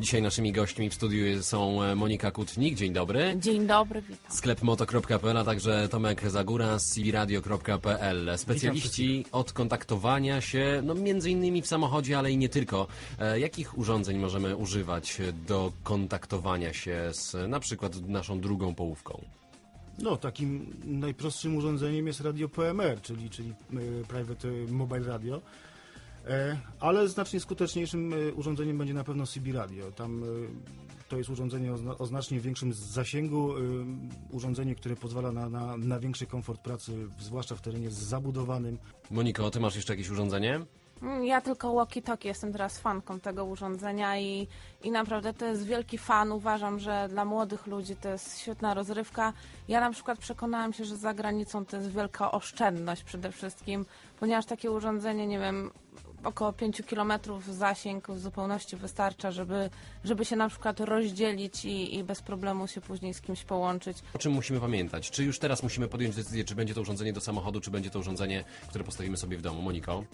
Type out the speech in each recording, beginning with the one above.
Dzisiaj naszymi gośćmi w studiu są e, Monika Kutnik, dzień dobry. Dzień dobry, witam. Sklep moto.pl, a także Tomek Zagóra z cvradio.pl. Specjaliści od kontaktowania się, no między innymi w samochodzie, ale i nie tylko. E, Jakich urządzeń możemy używać do kontaktowania się z na przykład naszą drugą połówką? No, takim najprostszym urządzeniem jest radio PMR, czyli, czyli e, Private Mobile Radio. E, Ale znacznie skuteczniejszym e, urządzeniem będzie na pewno CB Radio. Tam e, to jest urządzenie o zna- o znacznie większym zasięgu, urządzenie, które pozwala na, na, na większy komfort pracy, zwłaszcza w terenie zabudowanym. Moniko, ty masz jeszcze jakieś urządzenie? Mm, Ja tylko walkie-talkie jestem teraz fanką tego urządzenia i, i naprawdę to jest wielki fan. Uważam, że dla młodych ludzi to jest świetna rozrywka. Ja na przykład przekonałam się, że za granicą to jest wielka oszczędność przede wszystkim, ponieważ takie urządzenie, nie wiem, około 5 km zasięg w zupełności wystarcza, żeby, żeby się na przykład rozdzielić i, i bez problemu się później z kimś połączyć. O czym musimy pamiętać? Czy już teraz musimy podjąć decyzję, czy będzie to urządzenie do samochodu, czy będzie to urządzenie, które postawimy sobie w domu? Moniko?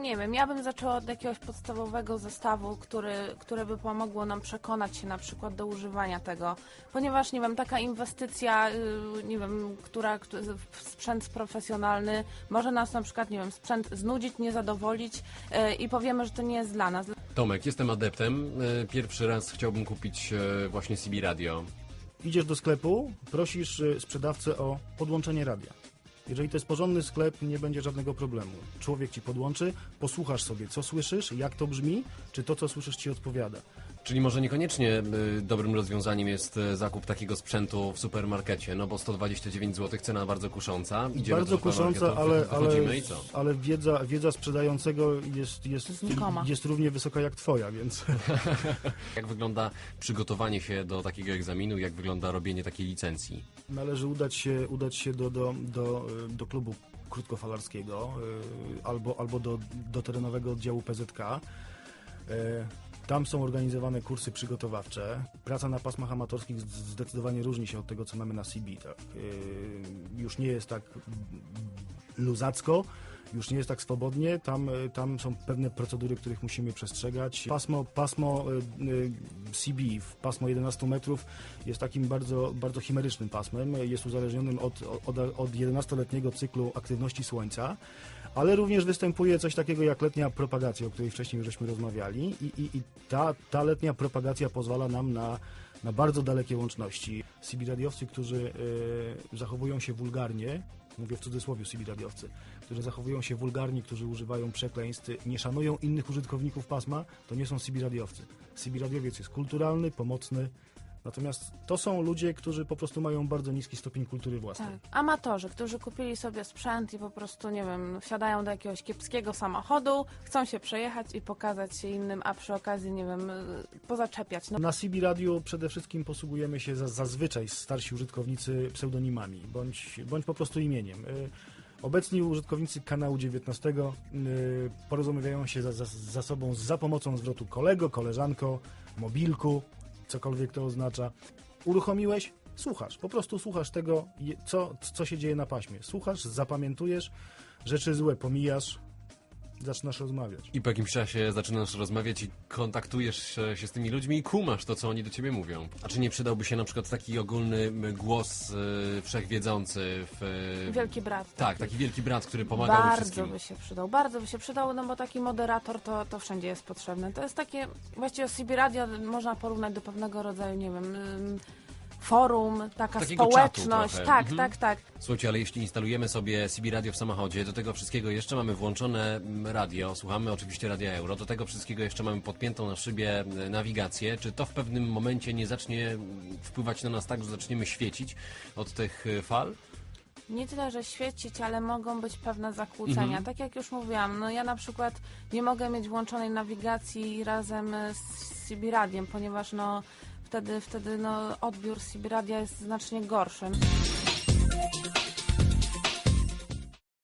Nie wiem, ja bym zaczęła od jakiegoś podstawowego zestawu, który, które by pomogło nam przekonać się na przykład do używania tego, ponieważ, nie wiem, taka inwestycja, y, nie wiem, która, sprzęt profesjonalny może nas na przykład, nie wiem, sprzęt znudzić, nie zadowolić y, i powiemy, że to nie jest dla nas. Tomek, jestem adeptem. E, Pierwszy raz chciałbym kupić właśnie CB Radio. Idziesz do sklepu, prosisz sprzedawcę o podłączenie radia. Jeżeli to jest porządny sklep, nie będzie żadnego problemu. Człowiek ci podłączy, posłuchasz sobie, co słyszysz, jak to brzmi, czy to, co słyszysz, ci odpowiada. Czyli może niekoniecznie y, dobrym rozwiązaniem jest y, zakup takiego sprzętu w supermarkecie, no bo 129 zł, cena bardzo kusząca. Idziemy Bardzo kusząca, ale, ale, i co? ale wiedza, wiedza sprzedającego jest, jest, Znikoma. jest równie wysoka jak twoja, więc Jak wygląda przygotowanie się do takiego egzaminu, jak wygląda robienie takiej licencji? należy udać się, udać się do, do, do, y, do klubu krótkofalarskiego albo, albo do, do terenowego oddziału PZK. Tam są organizowane kursy przygotowawcze. Praca na pasmach amatorskich zdecydowanie różni się od tego, co mamy na CB. Tak? Y, Już nie jest tak luzacko, już nie jest tak swobodnie, tam, y, tam są pewne procedury, których musimy przestrzegać. Pasmo, pasmo y, y, CB, pasmo 11 metrów jest takim bardzo, bardzo chimerycznym pasmem, jest uzależnionym od, od, od 11-letniego cyklu aktywności Słońca, ale również występuje coś takiego jak letnia propagacja, o której wcześniej już żeśmy rozmawiali i, i, i ta, ta letnia propagacja pozwala nam na, na bardzo dalekie łączności. CB radiowcy, którzy y, zachowują się wulgarnie, mówię w cudzysłowie CB radiowcy, którzy zachowują się wulgarnie, którzy używają przekleństw, nie szanują innych użytkowników pasma, to nie są CB radiowcy. CB radiowiec jest kulturalny, pomocny, natomiast to są ludzie, którzy po prostu mają bardzo niski stopień kultury własnej. Tak. Amatorzy, którzy kupili sobie sprzęt i po prostu, nie wiem, wsiadają do jakiegoś kiepskiego samochodu, chcą się przejechać i pokazać się innym, a przy okazji, nie wiem, y, pozaczepiać. No, Na CB Radio przede wszystkim posługujemy się za, zazwyczaj starsi użytkownicy pseudonimami, bądź, bądź po prostu imieniem. Y, Obecni użytkownicy kanału 19 y, porozumiewają się za, za, za sobą za pomocą zwrotu kolego, koleżanko, mobilku, cokolwiek to oznacza. Uruchomiłeś? Słuchasz. Po prostu słuchasz tego, co, co się dzieje na paśmie. Słuchasz, zapamiętujesz, rzeczy złe pomijasz, zaczynasz rozmawiać. I po jakimś czasie zaczynasz rozmawiać i kontaktujesz się się z tymi ludźmi i kumasz to, co oni do ciebie mówią. A czy nie przydałby się na przykład taki ogólny głos y, wszechwiedzący w... y, wielki brat. Tak, taki wielki brat, który pomagałby Bardzo wszystkim. by się przydał, bardzo by się przydał, no bo taki moderator to, to wszędzie jest potrzebny. To jest takie, właściwie CB Radio można porównać do pewnego rodzaju, nie wiem, ym, forum, taka Takiego społeczność. Tak, Mhm. tak, tak. Słuchajcie, ale jeśli instalujemy sobie CB Radio w samochodzie, do tego wszystkiego jeszcze mamy włączone mm, radio, słuchamy oczywiście Radia Euro, do tego wszystkiego jeszcze mamy podpiętą na szybie e, nawigację. Czy to w pewnym momencie nie zacznie mm, wpływać na nas tak, że zaczniemy świecić od tych e, fal? Nie tyle, że świecić, ale mogą być pewne zakłócenia. Tak jak już mówiłam, no ja na przykład nie mogę mieć włączonej nawigacji razem z CB Radiem, ponieważ no wtedy, wtedy no odbiór CB Radia jest znacznie gorszy.